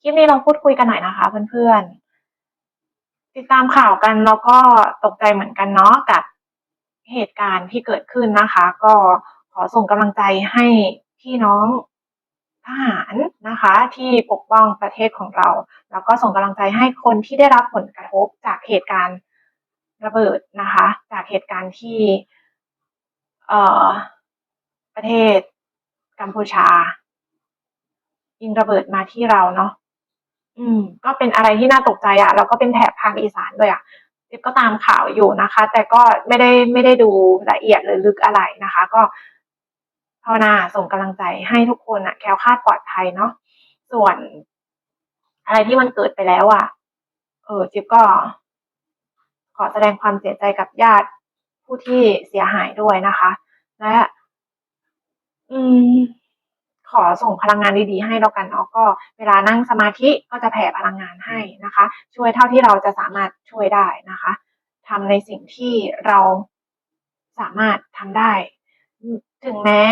คลิปนี้เราพูดคุยกันหน่อยนะคะเพื่อนๆ ติดตามข่าวกันแล้วก็ตกใจเหมือนกันเนาะกับเหตุการณ์ที่เกิดขึ้นนะคะ ก็ขอส่งกำลังใจให้พี่น้องทหารนะคะ ที่ปกป้องประเทศของเรา แล้วก็ส่งกำลังใจให้คนที่ได้รับผลกระทบจากเหตุการณ์ระเบิดนะคะ จากเหตุการณ์ที่เอ่อประเทศกัมพูชา ยิงระเบิดมาที่เราเนาะอืม ก็เป็นอะไรที่น่าตกใจอะแล้วก็เป็นแถบภาคอีสานด้วยอะจิ๊บก็ตามข่าวอยู่นะคะ แต่ก็ไม่ได้ไม่ได้ดูละเอียดหรือลึกอะไรนะคะ ก็ภาวนาส่งกำลังใจให้ทุกคนอะแคล้วคลาดปลอดภัยเนาะส่วน อะไรที่มันเกิดไปแล้วอะเออจิ๊บก็ ขอแสดงความเสียใจกับญาติผู้ที่เสียหายด้วยนะคะ และ อืม ขอส่งพลังงานดีๆให้แล้วกันเนาะก็เวลานั่งสมาธิก็จะแผ่พลังงานให้นะคะ ช่วยเท่าที่เราจะสามารถช่วยได้นะคะทำในสิ่งที่เราสามารถทำได้ ถึงแม้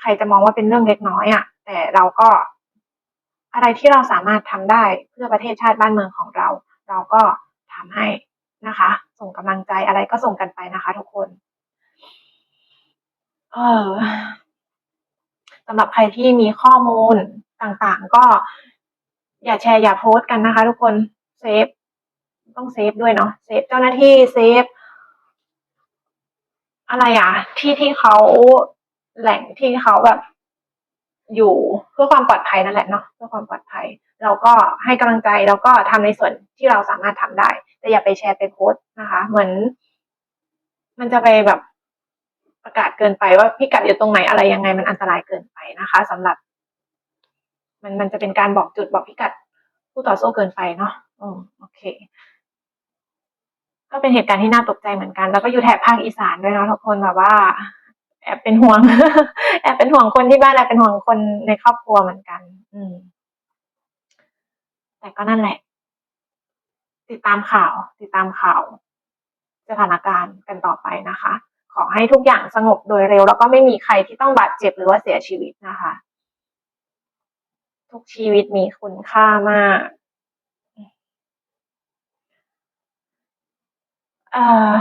ใครจะมองว่าเป็นเรื่องเล็กน้อยอะแต่เราก็อะไรที่เราสามารถทำได้เพื่อประเทศชาติบ้านเมืองของเรา เราก็ทำให้นะคะ ส่งกำลังใจอะไรก็ส่งกันไปนะคะ ทุกคน เออ สำหรับใครที่มีข้อมูลต่างๆ ก็อย่าแชร์อย่าโพสต์กันนะคะ ทุกคนเซฟต้องเซฟด้วยเนาะเซฟเจ้าหน้าที่เซฟอะไรอะ ที่ที่เขาแหล่งที่เขาแบบ อยู่เพื่อความปลอดภัยนั่นแหละเนาะเพื่อความปลอดภัย เราก็ให้กำลังใจแล้วก็ทำในส่วนที่เราสามารถทำได้ แต่อย่าไปแชร์ไปโพสต์นะคะ เหมือน มันจะไปแบบ ประกาศเกินไปว่าพิกัดอยู่ตรงไหนอะไรยังไงมันอันตรายเกินไปนะคะสำหรับ มันมันจะเป็นการบอกจุดบอกพิกัดผู้ต่อสู้เกินไปเนาะอืมโอเค ก็เป็นเหตุการณ์ที่น่าตกใจเหมือนกัน แล้วก็อยู่แถบภาคอีสานด้วยเนาะทุกคนแบบว่า แอบเป็นห่วง แอบเป็นห่วงคนที่บ้านแอบเป็นห่วงคนในครอบครัวเหมือนกัน อืม แต่ก็นั่นแหละ ติดตามข่าว ติดตามข่าวสถานการณ์กันต่อไปนะคะ ขอให้ทุกอย่างสงบโดยเร็ว แล้วก็ไม่มีใครที่ต้องบาดเจ็บหรือว่าเสียชีวิตนะคะ ทุกชีวิตมีคุณค่ามากเออ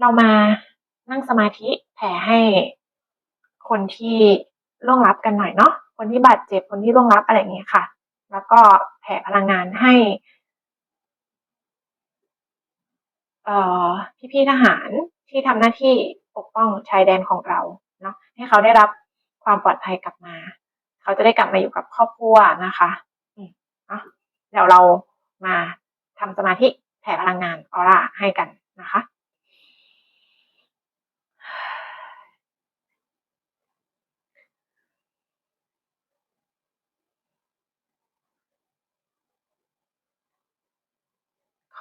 เรามานั่งสมาธิแผ่ให้คนที่ล่วงลับกันหน่อยเนาะคนที่บาดเจ็บคนที่ล่วงลับอะไรอย่างเงี้ยค่ะ แล้วก็แผ่พลังงานให้ เอ่อ พี่ๆทหารที่ทำหน้าที่ปกป้องชายแดนของเราเนาะให้เขาได้รับความปลอดภัยกลับมา เขาจะได้กลับมาอยู่กับครอบครัวนะคะเนาะเดี๋ยวเรามาทำสมาธิแผ่พลังงานออร่าให้กันนะคะ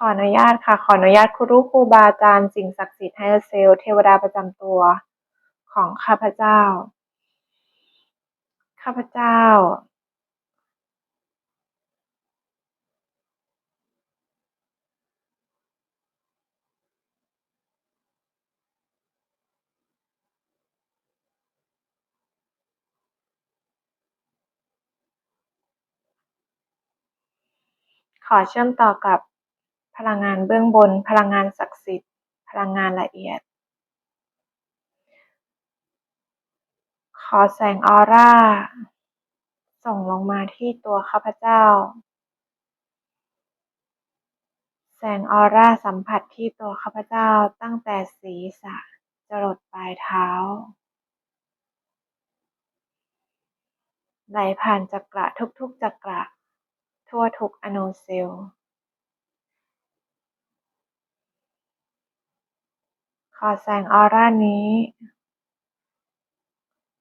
ขออนุญาตค่ะ ขออนุญาตครูรูครูบาอาจารย์สิ่งศักดิ์สิทธิ์ไฮเซล เทวดาประจำตัวของข้าพเจ้า ข้าพเจ้า ขอเชื่อมต่อกับ พลังงานเบื้องบน พลังงานศักดิ์สิทธิ์ พลังงานละเอียด ขอแสงออร่า ส่งลงมาที่ตัวข้าพเจ้า แสงออร่าสัมผัสที่ตัวข้าพเจ้าตั้งแต่ศีรษะจรดปลายเท้าไหลผ่านจักระทุกๆจักระ ทั่วทุกอนูเซลล์ ขอแสงออร่านี้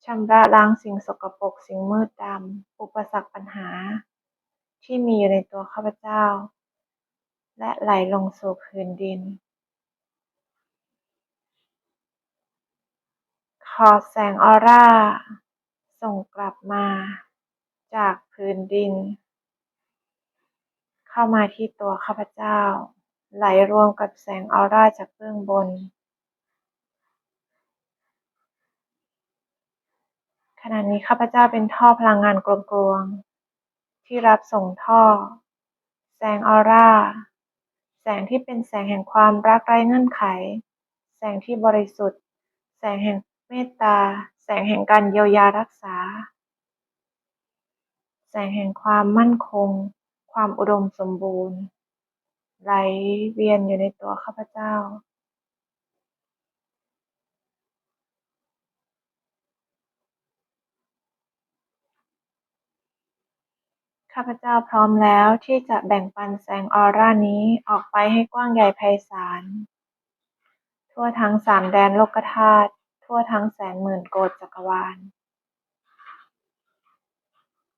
ชำระล้างสิ่งสกปรกสิ่งมืดดำ อุปสรรคปัญหา ที่มีอยู่ในตัวข้าพเจ้า และไหลลงสู่พื้นดิน ขอแสงออร่า ส่งกลับมา จากพื้นดิน เข้ามาที่ตัวข้าพเจ้าไหลรวมกับแสงออร่าจากเบื้องบน ข ข ณะนี้ข้าพเจ้าเป็นท่อพลังงานกลวงๆที่รับส่งท่อ แสงออร่า แสงที่เป็นแสงแห่งความรักไร้เงื่อนไข แสงที่บริสุทธิ์ แสงแห่งเมตตา แสงแห่งการเยียวยารักษา แสงแห่งความมั่นคง ความอุดมสมบูรณ์ ไหลเวียนอยู่ในตัวข้าพเจ้า ข้าพเจ้าพร้อมแล้วที่จะแบ่งปันแสงออร่านี้ออกไปให้กว้างใหญ่ไพศาล ทั่วทั้งสามแดนโลกธาตุทั่วทั้งแสนหมื่นโกฏจักรวาล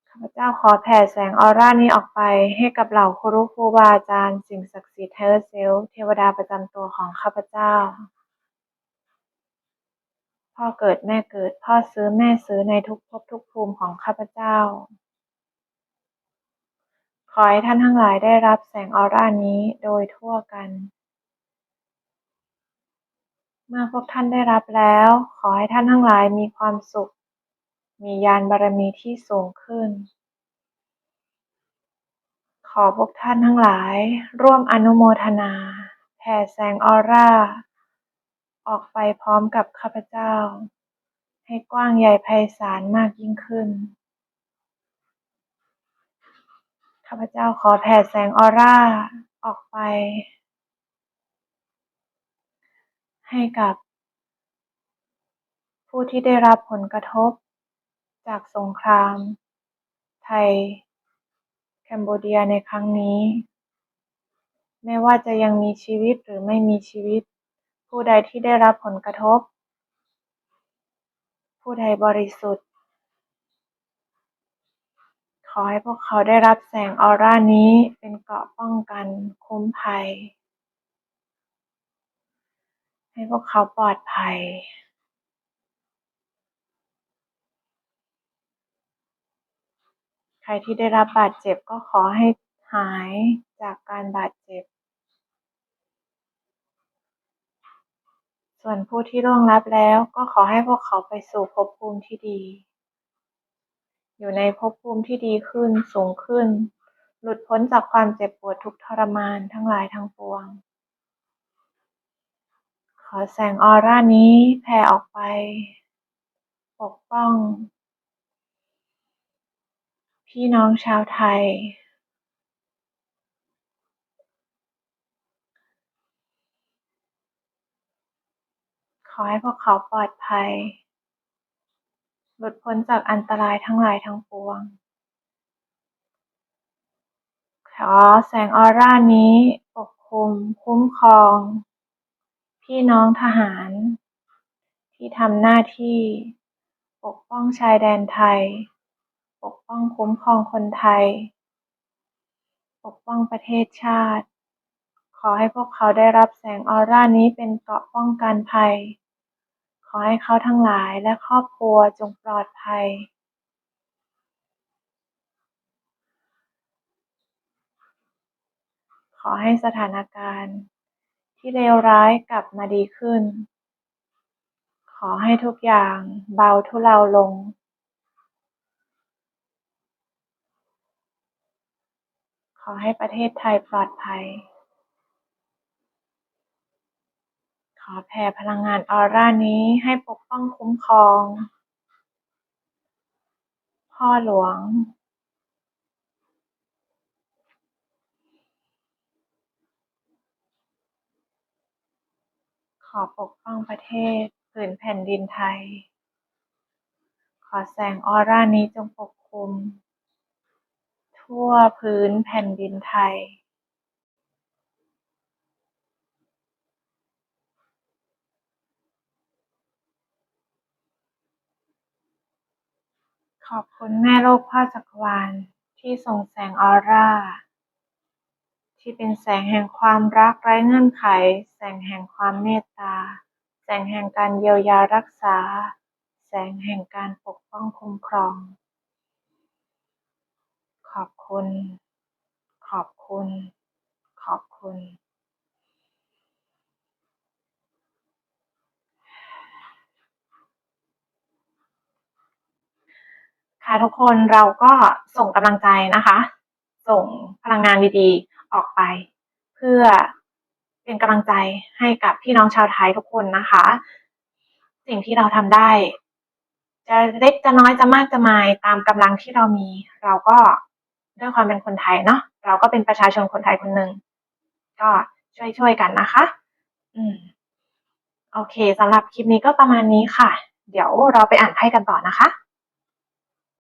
ข้าพเจ้าขอแผ่แสงออร่านี้ออกไปให้กับเหล่าครูครูบาอาจารย์สิ่งศักดิ์สิทธิ์เออร์เซลเทวดาประจำตัวของข้าพเจ้า พ่อเกิดแม่เกิดพ่อซื้อแม่ซื้อในทุกภพทุกภูมิของข้าพเจ้า ขอให้ท่านทั้งหลายได้รับแสงออร่านี้โดยทั่วกัน เมื่อพวกท่านได้รับแล้ว ขอให้ท่านทั้งหลายมีความสุข มีญาณบารมีที่สูงขึ้น ขอพวกท่านทั้งหลาย ร่วมอนุโมทนาแผ่แสงออร่า ออกไปพร้อมกับข้าพเจ้า ให้กว้างใหญ่ไพศาลมากยิ่งขึ้น ข้าพเจ้าขอแผ่แสงออร่าออกไป ให้กับผู้ที่ได้รับผลกระทบจากสงคราม ไทย แคนเบเดียในครั้งนี้ ไม่ว่าจะยังมีชีวิตหรือไม่มีชีวิต ผู้ใดที่ได้รับผลกระทบ ผู้ใดบริสุทธิ์ ขอให้พวกเขาได้รับแสงออร่านี้เป็นเกราะป้องกันคุ้มภัย ให้พวกเขาปลอดภัย ใครที่ได้รับบาดเจ็บก็ขอให้หายจากการบาดเจ็บ ส่วนผู้ที่ร่วงลับแล้วก็ขอให้พวกเขาไปสู่ภพภูมิที่ดี อยู่ในภพภูมิที่ดีขึ้นสูงขึ้น หลุดพ้นจากความเจ็บปวดทุกทรมานทั้งหลายทั้งปวง ขอแสงออร่านี้แผ่ออกไป ปกป้อง พี่น้องชาวไทยขอให้พวกเขาปลอดภัย หลุดพ้นจากอันตรายทั้งหลายทั้งปวง ขอแสงออร่านี้ปกคลุมคุ้มครอง พี่น้องทหาร ที่ทำหน้าที่ปกป้องชายแดนไทย ปกป้องคุ้มครองคนไทย ปกป้องประเทศชาติ ขอให้พวกเขาได้รับแสงออร่านี้เป็นเกราะป้องกันภัย ขอให้เขาทั้งหลายและครอบครัวจงปลอดภัย ขอให้สถานการณ์ที่เลวร้ายกลับมาดีขึ้น ขอให้ทุกอย่างเบาทุเลาลงขอให้ประเทศไทยปลอดภัย ขอแผ่พลังงานออร่านี้ให้ปกป้องคุ้มครอง พ่อหลวง ขอปกป้องประเทศผืนแผ่นดินไทย ขอแสงออร่านี้จงปกคลุม ทั่วพื้นแผ่นดินไทย ขอบคุณแม่โลกพ่อจักรวาลที่ส่งแสงออร่า ที่เป็นแสงแห่งความรักไร้เงื่อนไข แสงแห่งความเมตตา แสงแห่งการเยียวยารักษา แสงแห่งการปกป้องคุ้มครอง ขอบคุณ ขอบคุณ ขอบคุณ ค่ะทุกคนเราก็ส่งกำลังใจนะคะ ส่งพลังงานดีๆออกไป เพื่อเป็นกำลังใจให้กับพี่น้องชาวไทยทุกคนนะคะ สิ่งที่เราทำได้ จะเล็กจะน้อยจะมากจะมายตามกำลังที่เรามี เราก็ด้วยความเป็นคนไทยเนาะเราก็เป็นประชาชนคนไทยคนหนึ่งก็ช่วยๆกันนะคะ อืม โอเคสำหรับคลิปนี้ก็ประมาณนี้ค่ะ เดี๋ยวเราไปอ่านไพ่กันต่อนะคะ